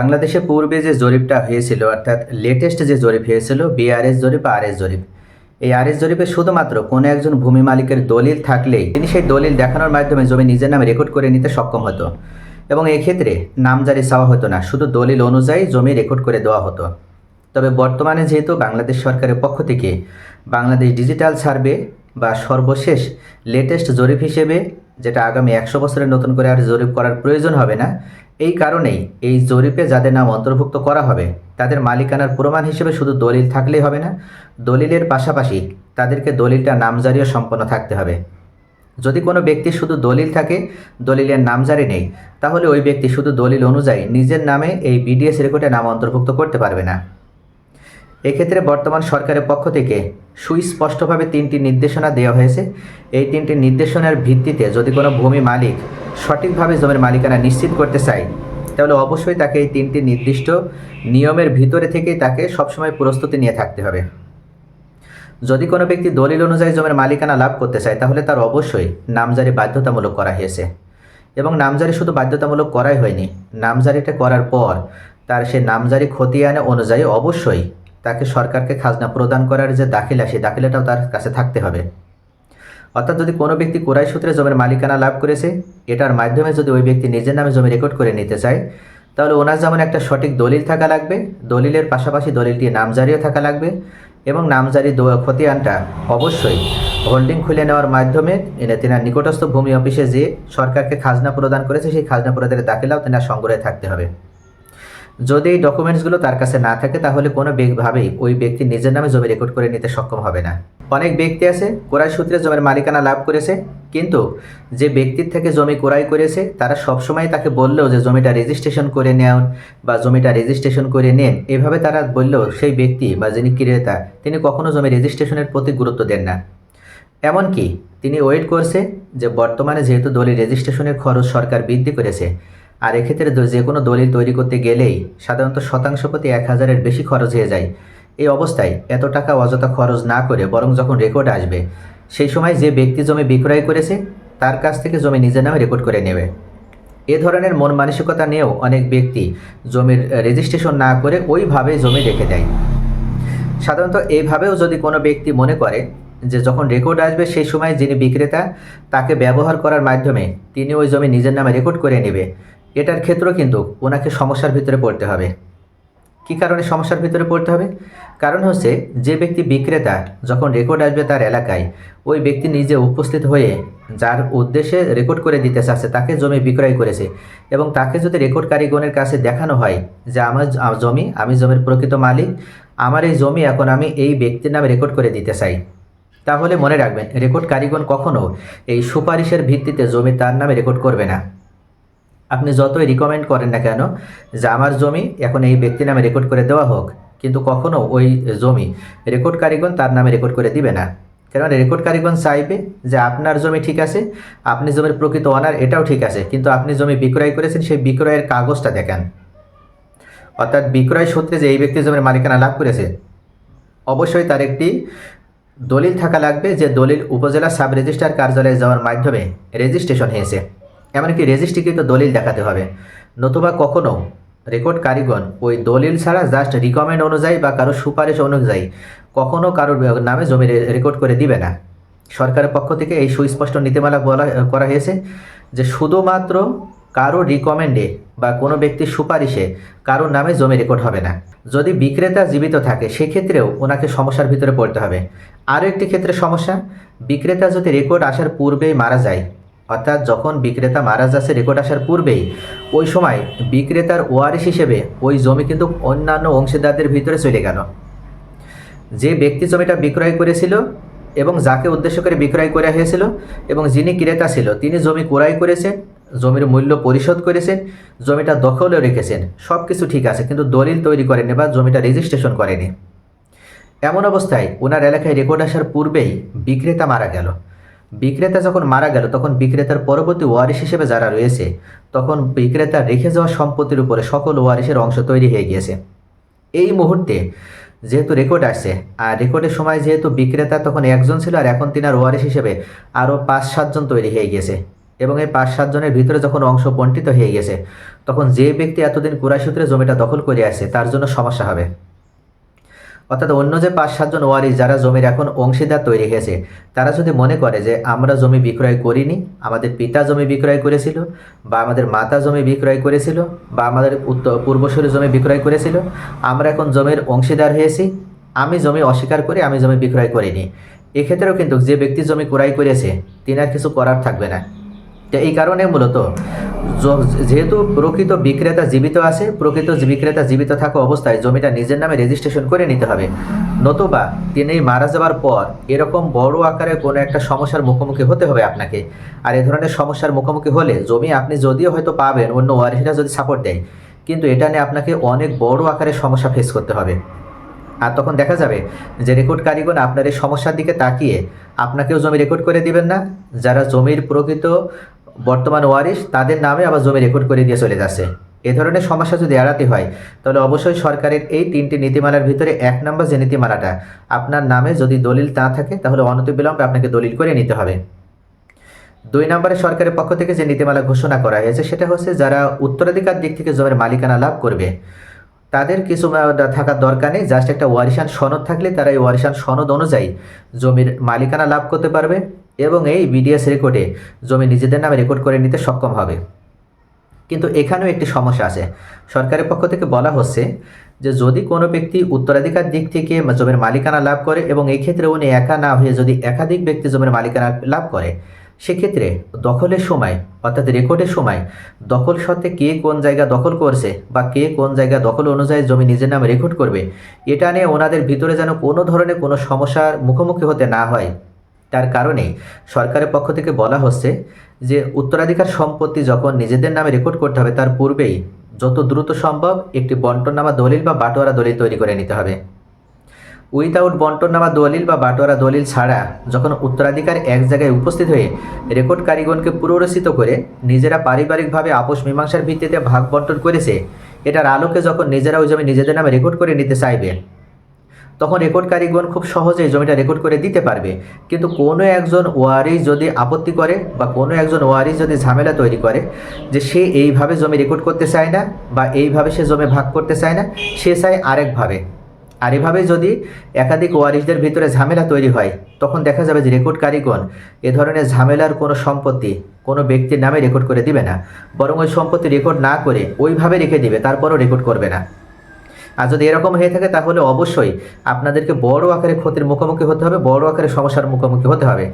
বাংলাদেশে পূর্বে যে জরিপটা হয়েছিল, অর্থাৎ লেটেস্ট যে জরিপ হয়েছিল বিআরএস জরিপ আর এস জরিপ, এই আর এস জরিপে শুধুমাত্র কোনো একজন ভূমি মালিকের দলিল থাকলেই তিনি সেই দলিল দেখানোর মাধ্যমে জমি নিজের নামে রেকর্ড করে নিতে সক্ষম হতো। এবং এক্ষেত্রে নামজারি চাওয়া হতো না, শুধু দলিল অনুযায়ী জমি রেকর্ড করে দেওয়া হতো। তবে বর্তমানে যেহেতু বাংলাদেশ সরকারের পক্ষ থেকে বাংলাদেশ ডিজিটাল সার্ভে বা সর্বশেষ লেটেস্ট জরিপ হিসেবে যেটা আগামী একশো বছরের নতুন করে আর জরিপ করার প্রয়োজন হবে না, এই কারণেই এই জরিপে যাদের নাম অন্তর্ভুক্ত করা হবে, তাদের মালিকানার প্রমাণ হিসেবে শুধু দলিল থাকলেই হবে না, দলিলের পাশাপাশি তাদেরকে দলিলটা নামজারিও সম্পন্ন থাকতে হবে। যদি কোনো ব্যক্তি শুধু দলিল থাকে, দলিলের নামজারি নেই, তাহলে ওই ব্যক্তি শুধু দলিল অনুযায়ী নিজের নামে এই বিডিএস রেকর্ডে নাম অন্তর্ভুক্ত করতে পারবে না। এক্ষেত্রে বর্তমান সরকারের পক্ষ থেকে সুস্পষ্টভাবে তিনটি নির্দেশনা দেওয়া হয়েছে। এই তিনটি নির্দেশনার ভিত্তিতে যদি কোনো ভূমি মালিক সঠিকভাবে জমির মালিকানা নিশ্চিত করতে চায়, তাহলে অবশ্যই তাকে এই তিনটি নির্দিষ্ট নিয়মের ভিতরে থেকেই তাকে সবসময় প্রস্তুতি নিয়ে থাকতে হবে। যদি কোনো ব্যক্তি দলিল অনুযায়ী জমির মালিকানা লাভ করতে চায়, তাহলে তার অবশ্যই নামজারি বাধ্যতামূলক করা হয়েছে। এবং নামজারি শুধু বাধ্যতামূলক করাই হয়নি, নামজারিটা করার পর তার সে নামজারি খতিয়ানে অনুযায়ী অবশ্যই তাকে সরকারকে খাজনা প্রদান করার যে দাখিলা, সেই দাখিলাটাও তার কাছে থাকতে হবে। অর্থাৎ যদি কোনো ব্যক্তি কোরাই সূত্রে জমির মালিকানা লাভ করেছে, এটার মাধ্যমে যদি ওই ব্যক্তি নিজের নামে জমি রেকর্ড করে নিতে চায়, তাহলে ওনার যেমন একটা সঠিক দলিল থাকা লাগবে, দলিলের পাশাপাশি দলিলটি নামজারিও থাকা লাগবে এবং নামজারি খতিয়ানটা অবশ্যই হোল্ডিং খুলে নেওয়ার মাধ্যমে এনে তেনার নিকটস্থ ভূমি অফিসে যে সরকারকে খাজনা প্রদান করেছে, সেই খাজনা প্রদানের দাখিলাও তেনার সংগ্রহে থাকতে হবে। যদি এই ডকুমেন্টসগুলো তার কাছে না থাকে, তাহলে কোনো ভাবেই ওই ব্যক্তি নিজের নামে জমি রেকর্ড করে নিতে সক্ষম হবে না। অনেক ব্যক্তি আছে কোরাই সূত্রে জমির মালিকানা লাভ করেছে, কিন্তু যে ব্যক্তির থেকে জমি ক্রয় করেছে, তারা সবসময় তাকে বললেও যে জমিটা রেজিস্ট্রেশন করে নেন বা জমিটা রেজিস্ট্রেশন করে নেন, এভাবে তারা বললেও সেই ব্যক্তি বা যিনি ক্রেতা, তিনি কখনো জমি রেজিস্ট্রেশনের প্রতি গুরুত্ব দেন না। এমনকি তিনি ওয়েট করছে যে বর্তমানে যেহেতু দলিল রেজিস্ট্রেশনের খরচ সরকার বৃদ্ধি করেছে আর এক্ষেত্রে যে কোনো দলিল তৈরি করতে গেলেই সাধারণত শতাংশ প্রতি এক হাজারের বেশি খরচ হয়ে যায়। এই অবস্থায় এত টাকা অযথা খরচ না করে বরং যখন রেকর্ড আসবে, সেই সময় যে ব্যক্তি জমি বিক্রয় করেছে, তার কাছ থেকে জমি নিজের নামে রেকর্ড করে নেবে। এ ধরনের মন মানসিকতা নিয়েও অনেক ব্যক্তি জমির রেজিস্ট্রেশন না করে ওইভাবে জমি রেখে দেয়। সাধারণত এইভাবেও যদি কোনো ব্যক্তি মনে করে যে যখন রেকর্ড আসবে সেই সময় যিনি বিক্রেতা, তাকে ব্যবহার করার মাধ্যমে তিনি ওই জমি নিজের নামে রেকর্ড করে নেবে। এটার ক্ষেত্রেও কিন্তু ওনাকে সমস্যার ভিতরে পড়তে হবে। কী কারণে সমস্যার ভিতরে পড়তে হবে? কারণ হচ্ছে যে ব্যক্তি বিক্রেতা যখন রেকর্ড আসবে তার এলাকায়, ওই ব্যক্তি নিজে উপস্থিত হয়ে যার উদ্দেশ্যে রেকর্ড করে দিতে চাচ্ছে, তাকে জমি বিক্রয় করেছে এবং তাকে যদি রেকর্ড কারিগণের কাছে দেখানো হয় যে আমার জমি, আমি জমির প্রকৃত মালিক, আমার এই জমি এখন আমি এই ব্যক্তির নামে রেকর্ড করে দিতে চাই, তাহলে মনে রাখবেন রেকর্ড কারিগণ কখনো এই সুপারিশের ভিত্তিতে জমি তার নামে রেকর্ড করবে না। আপনি যতই রিকমেন্ড করেন না কেন, যে আমার জমি এখন এই ব্যক্তির নামে রেকর্ড করে দেওয়া হোক, কিন্তু কখনও ওই জমি রেকর্ড কারিগণ তার নামে রেকর্ড করে দিবে না। কেন রেকর্ড কারিগণ চাইবে যে আপনার জমি ঠিক আছে, আপনি জমির প্রকৃত অনার এটাও ঠিক আছে, কিন্তু আপনি জমি বিক্রয় করেছেন, সেই বিক্রয়ের কাগজটা দেখান। অর্থাৎ বিক্রয় সূত্রে যে এই ব্যক্তি জমির মালিকানা লাভ করেছে, অবশ্যই তার একটি দলিল থাকা লাগবে যে দলিল উপজেলা সাব রেজিস্ট্রার কার্যালয়ে যাওয়ার মাধ্যমে রেজিস্ট্রেশন হয়েছে। এমনকি রেজিস্ট্রিকৃত দলিল দেখাতে হবে। নতুবা কখনও রেকর্ড কারিগণ ওই দলিল ছাড়া জাস্ট রিকমেন্ড অনুযায়ী বা কারও সুপারিশ অনুযায়ী কখনও কারোর নামে জমি রেকর্ড করে দিবে না। সরকারের পক্ষ থেকে এই সুস্পষ্ট নীতিমালা বলা করা হয়েছে যে শুধুমাত্র কারও রিকমেন্ডে বা কোনো ব্যক্তির সুপারিশে কারোর নামে জমি রেকর্ড হবে না। যদি বিক্রেতা জীবিত থাকে, সেক্ষেত্রেও ওনাকে সমস্যার ভিতরে পড়তে হবে। আরও একটি ক্ষেত্রে সমস্যা, বিক্রেতা যদি রেকর্ড আসার পূর্বেই মারা যায় অর্থাৎ যখন বিক্রেতা মারা যাচ্ছে রেকর্ড আসার পূর্বেই, ওই সময় বিক্রেতার ওয়ারিশ হিসেবে ওই জমি কিন্তু অন্যান্য অংশীদারদের ভিতরে চলে গেল। যে ব্যক্তি জমিটা বিক্রয় করেছিল এবং যাকে উদ্দেশ্য করে বিক্রয় করা হয়েছিল এবং যিনি ক্রেতা ছিল, তিনি জমি ক্রয় করেছেন, জমির মূল্য পরিশোধ করেছেন, জমিটা দখলেও রেখেছেন সব কিছু ঠিক আছে, কিন্তু দলিল তৈরি করেনি বা জমিটা রেজিস্ট্রেশন করেনি এমন অবস্থায় ওনার এলাকায় রেকর্ড আসার পূর্বেই বিক্রেতা মারা গেল। বিক্রেতা যখন মারা গেল, তখন বিক্রেতার পরবর্তী ওয়ারিশ হিসেবে যারা রয়েছে, তখন বিক্রেতা রেখে যাওয়া সম্পত্তির উপরে সকল ওয়ারিশের অংশ তৈরি হয়ে গিয়েছে। এই মুহূর্তে যেহেতু রেকর্ড আসছে, আর রেকর্ডের সময় যেহেতু বিক্রেতা তখন একজন ছিল, আর এখন তিনার ওয়ারিশ হিসেবে আরও পাঁচ সাতজন তৈরি হয়ে গিয়েছে। এবং এই পাঁচ সাতজনের ভিতরে যখন অংশ বন্টিত হয়ে গেছে তখন যে ব্যক্তি এতদিন কুরাই সূত্রে জমিটা দখল করে আসে তার জন্য সমস্যা হবে। অর্থাৎ অন্য যে পাঁচ সাতজন ওয়ারিস যারা জমির এখন অংশীদার তৈরি হয়েছে, তারা যদি মনে করে যে আমরা জমি বিক্রয় করিনি, আমাদের পিতা জমি বিক্রয় করেছিল, বা আমাদের মাতা জমি বিক্রয় করেছিল, বা আমাদের উত্তর পূর্বসূরি জমি বিক্রয় করেছিল, আমরা এখন জমির অংশীদার হয়েছি, আমি জমি অস্বীকার করে, আমি জমি বিক্রয় করিনি। এক্ষেত্রেও কিন্তু যে ব্যক্তি জমি ক্রয় করেছে তিনি আর কিছু করার থাকবে না। তো এই কারণে মূলত যেহেতু প্রকৃত বিক্রেতা জীবিত আছে, প্রকৃত বিক্রেতা জীবিত থাকা অবস্থায় জমিটা নিজের নামে রেজিস্ট্রেশন করে নিতে হবে। নতুবা তিনি মারা যাওয়ার পর এরকম বড় আকারে কোনো একটা সমস্যার মুখোমুখি হতে হবে আপনাকে। আর এ ধরনের সমস্যার মুখোমুখি হলে জমি আপনি যদিও হয়তো পাবেন, অন্য ওয়ারিসরা যদি সাপোর্ট দেয়, কিন্তু এটা নিয়ে আপনাকে অনেক বড় আকারে সমস্যা ফেস করতে হবে। আর তখন দেখা যাবে যে রেকর্ড কারিগণ আপনার এই সমস্যার দিকে তাকিয়ে আপনাকেও জমি রেকর্ড করে দিবেন না। যারা জমির প্রকৃত বর্তমান ওয়ারিশ তাদের নামে আবার জমি রেকর্ড করে দিয়ে চলে যাচ্ছে। এ ধরনের সমস্যা যদি এড়াতে হয়, তাহলে অবশ্যই সরকারের এই তিনটি নীতিমালার ভিতরে এক নম্বর যে নীতিমালাটা, আপনার নামে যদি দলিল না থাকে, তাহলে অনতিবিলম্বে আপনাকে দলিল করে নিতে হবে। দুই নম্বরে সরকারের পক্ষ থেকে যে নীতিমালা ঘোষণা করা হয়েছে, সেটা হচ্ছে যারা উত্তরাধিকার দিক থেকে জমির মালিকানা লাভ করবে, তাদের কিছু থাকার দরকার নেই। জাস্ট একটা ওয়ারিশান সনদ থাকলে তারা এই ওয়ারিশান সনদ অনুযায়ী জমির মালিকানা লাভ করতে পারবে। এবং এই বিডিএস রেকর্ডে জমি নিজেদের নামে রেকর্ড করে নিতে সক্ষম হবে। কিন্তু এখানেও একটি সমস্যা আছে। সরকারের পক্ষ থেকে বলা হচ্ছে যে, যদি কোনো ব্যক্তি উত্তরাধিকার দিক থেকে জমির মালিকানা লাভ করে এবং এই ক্ষেত্রে উনি একা না হয়ে যদি একাধিক ব্যক্তি জমির মালিকানা লাভ করে, সেক্ষেত্রে দখলের সময়, অর্থাৎ রেকর্ডের সময়, দখল সত্ত্বে কে কোন জায়গা দখল করছে বা কে কোন জায়গা দখল অনুযায়ী জমি নিজের নামে রেকর্ড করবে, এটা নিয়ে ওনাদের ভিতরে যেন কোনো ধরনের কোনো সমস্যার মুখোমুখি হতে না হয়। তার কারণে সরকারের পক্ষ থেকে বলা হচ্ছে যে উত্তরাধিকার সম্পত্তি যখন নিজেদের নামে রেকর্ড করতে হবে, তার পূর্বেই যত দ্রুত সম্ভব একটি বন্টননামা দলিল বা বাটোয়ারা দলিল তৈরি করে নিতে হবে। উইথাউট বন্টননামা দলিল বা বাটোয়ারা দলিল ছাড়া যখন উত্তরাধিকার এক জায়গায় উপস্থিত হয়ে রেকর্ড কারিগণকে পুনরচিত করে নিজেরা পারিবারিকভাবে আপোষ মীমাংসার ভিত্তিতে ভাগ বন্টন করেছে, এটার আলোকে যখন নিজেরা ওই জমি নিজেদের নামে রেকর্ড করে নিতে চাইবে তখন রেকর্ডকারীগণ খুব সহজেই জমিটা রেকর্ড করে দিতে পারবে। কিন্তু কোনো একজন ওয়ারিস যদি আপত্তি করে বা কোনো একজন ওয়ারিস যদি ঝামেলা তৈরি করে যে সে এইভাবে জমি রেকর্ড করতে চায় না বা এইভাবে সে জমি ভাগ করতে চায় না, সে চায় আরেকভাবে। আর এভাবে যদি একাধিক ওয়ারিসদের ভিতরে ঝামেলা তৈরি হয়, তখন দেখা যাবে যে রেকর্ড কারিগণ এ ধরনের ঝামেলার কোনো সম্পত্তি কোনো ব্যক্তির নামে রেকর্ড করে দিবে না। বরং ওই সম্পত্তি রেকর্ড না করে ওইভাবে রেখে দিবে, তারপরও রেকর্ড করবে না। আর যদি এরকম হয়ে থাকে তাহলে অবশ্যই আপনাদেরকে বড় আকারে ক্ষতির মুখোমুখি হতে হবে, বড় আকারে সমস্যার মুখোমুখি হতে হবে।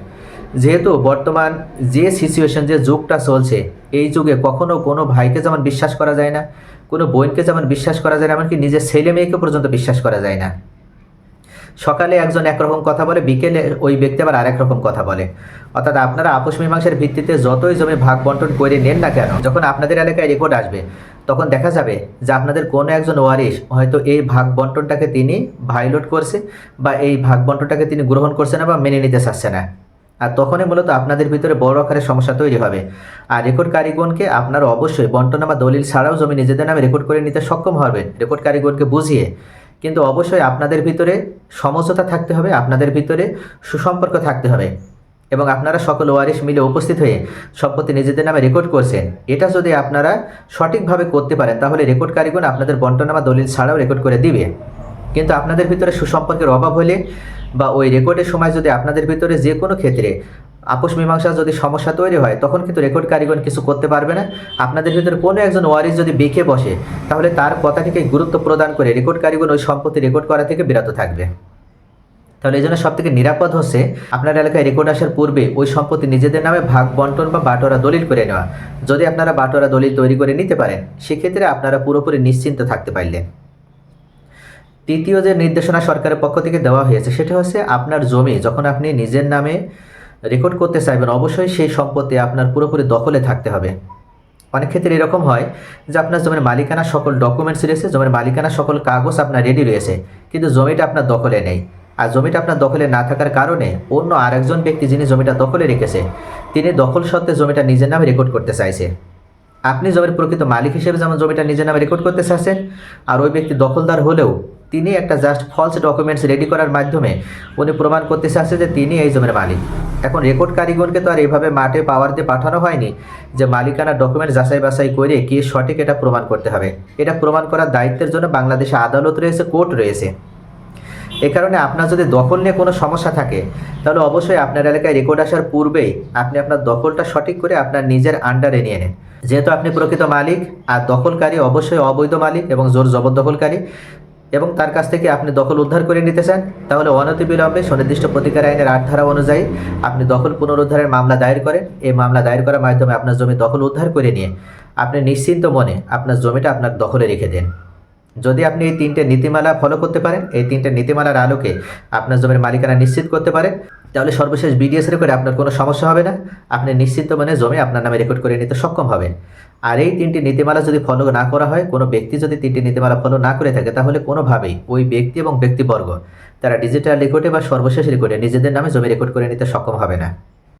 যেহেতু বর্তমান যে সিচুয়েশন যে যুগটা চলছে, এই যুগে কখনো কোনো ভাইকে যেমন বিশ্বাস করা যায় না, কোনো বোনকে যেমন বিশ্বাস করা যায় না, এমনকি নিজের ছেলে মেয়েকে পর্যন্ত বিশ্বাস করা যায় না। সকালে একজন একরকম কথা বলে, বিকেলে ওই ব্যক্তি আবার আরেক রকম কথা বলে। অর্থাৎ আপনারা আপোষ মীমাংসার ভিত্তিতে যতই জমি ভাগ বন্টন করে নেন না কেন, যখন আপনাদের এলাকায় রেকর্ড আসবে, তখন দেখা যাবে যে আপনাদের কোনো একজন ওয়ারিশ হয়তো এই ভাগ বন্টনটাকে তিনি ভাইলোট করছে বা এই ভাগ বন্টনটাকে তিনি গ্রহণ করছে না বা মেনে নিতে চাচ্ছে না। আর তখনই মূলত আপনাদের ভিতরে বড় আকারের সমস্যা তৈরি হবে। আর রেকর্ড কারিগণকে আপনারা অবশ্যই বন্টন বা দলিল ছাড়াও জমি নিজেদের নামে রেকর্ড করে নিতে সক্ষম হবেন। রেকর্ড কারিগণকে বুঝিয়ে কিন্তু অবশ্যই আপনাদের ভিতরে সমঝোতা থাকতে হবে, আপনাদের ভিতরে সুসম্পর্ক থাকতে হবে। এবং আপনারা সকল ওয়ারিশ মিলে উপস্থিত হয়ে সম্পত্তি নিজেদের নামে রেকর্ড করছেন। এটা যদি আপনারা সঠিকভাবে করতে পারেন, তাহলে রেকর্ড কারিগণ আপনাদের বন্টনামা দলিল ছাড়াও রেকর্ড করে দিবে। কিন্তু আপনাদের ভিতরে সুসম্পর্কের অভাব হলে বা ওই রেকর্ডের সময় যদি আপনাদের ভিতরে যে কোনো ক্ষেত্রে আপোষ মীমাংসা যদি সমস্যা তৈরি হয়, তখন কিন্তু রেকর্ড কারিগণ কিছু করতে পারবে না। আপনাদের ভিতরে কোনো একজন ওয়ারিস যদি বেঁকে বসে, তাহলে তার কথাটিকে গুরুত্ব প্রদান করে রেকর্ড কারিগণ ওই সম্পত্তি রেকর্ড করা থেকে বিরত থাকবে। তাহলে এই জন্য সব থেকে নিরাপদ হচ্ছে আপনার এলাকায় রেকর্ড আসার পূর্বে ওই সম্পত্তি নিজেদের নামে ভাগ, বন্টন বা বাটোয়ারা দলিল করে নেওয়া। যদি আপনারা বাটোরা দলিল তৈরি করে নিতে পারেন, সেক্ষেত্রে আপনারা পুরোপুরি নিশ্চিন্ত থাকতে পারলেন। তৃতীয় যে নির্দেশনা সরকারের পক্ষ থেকে দেওয়া হয়েছে, সেটা হচ্ছে আপনার জমি, যখন আপনি নিজের নামে রেকর্ড করতে চাইবেন, অবশ্যই সেই সম্পত্তি আপনার পুরোপুরি দখলে থাকতে হবে। অনেক ক্ষেত্রে এরকম হয় যে আপনার জমির মালিকানা সকল ডকুমেন্টস রয়েছে, জমির মালিকানা সকল কাগজ আপনার রেডি রয়েছে, কিন্তু জমিটা আপনার দখলে নেই। আর জমিটা আপনার দখলে না থাকার কারণে অন্য আরেকজন ব্যক্তি যিনি জমিটা দখলে রেখেছে, তিনি দখল সত্ত্বে জমিটা নিজের নামে রেকর্ড করতে চাইছে। আপনি জমির প্রকৃত মালিক হিসেবে যেমন জমিটা নিজের নামে রেকর্ড করতে চাচ্ছেন, আর ওই ব্যক্তি দখলদার হলেও তিনি একটা জাস্ট ফলস ডকুমেন্টস রেডি করার মাধ্যমে উনি প্রমাণ করতে চাচ্ছে যে তিনি এই জমির মালিক। এখন রেকর্ড কারিগরকে তো আর এইভাবে মাঠে পাওয়ার দিয়ে পাঠানো হয়নি যে মালিকানা ডকুমেন্ট যাচাই বাছাই করে কে সঠিক এটা প্রমাণ করতে হবে। এটা প্রমাণ করার দায়িত্বের জন্য বাংলাদেশে আদালত রয়েছে কোর্ট রয়েছে। এ কারণে আপনার যদি দখল নিয়ে কোনো সমস্যা থাকে, তাহলে অবশ্যই আপনার এলাকায় রেকর্ড আসার পূর্বেই আপনি আপনার দখলটা সঠিক করে আপনার নিজের আন্ডারে নিয়ে নেন। যেহেতু আপনি প্রকৃত মালিক, আর দখলকারী অবশ্যই অবৈধ মালিক এবং জোর জবরদখলকারী, এবং তার কাছ থেকে আপনি দখল উদ্ধার করে নিতে চান, তাহলে অনতিবিলম্বে সুনির্দিষ্ট প্রতিকার আইনের আট ধারা অনুযায়ী আপনি দখল পুনরুদ্ধারের মামলা দায়ের করেন। এই মামলা দায়ের করার মাধ্যমে আপনার জমি দখল উদ্ধার করে নিয়ে আপনি নিশ্চিন্ত মনে আপনার জমিটা আপনার দখলে রেখে দেন। যদি আপনি এই তিনটে নীতিমালা ফলো করতে পারেন, এই তিনটে নীতিমালার আলোকে আপনার জমির মালিকানা নিশ্চিত করতে পারেন, তাহলে সর্বশেষ বিডিএস রেকর্ডে আপনার কোনো সমস্যা হবে না। আপনি নিশ্চিন্ত মানে জমি আপনার নামে রেকর্ড করে নিতে সক্ষম হবেন। আর এই তিনটি নীতিমালা যদি ফলো না করা হয়, কোনো ব্যক্তি যদি তিনটি নীতিমালা ফলো না করে থাকে, তাহলে কোনোভাবেই ওই ব্যক্তি এবং ব্যক্তিবর্গ, তারা ডিজিটাল রেকর্ডে বা সর্বশেষ রেকর্ডে নিজেদের নামে জমি রেকর্ড করে নিতে সক্ষম হবে না।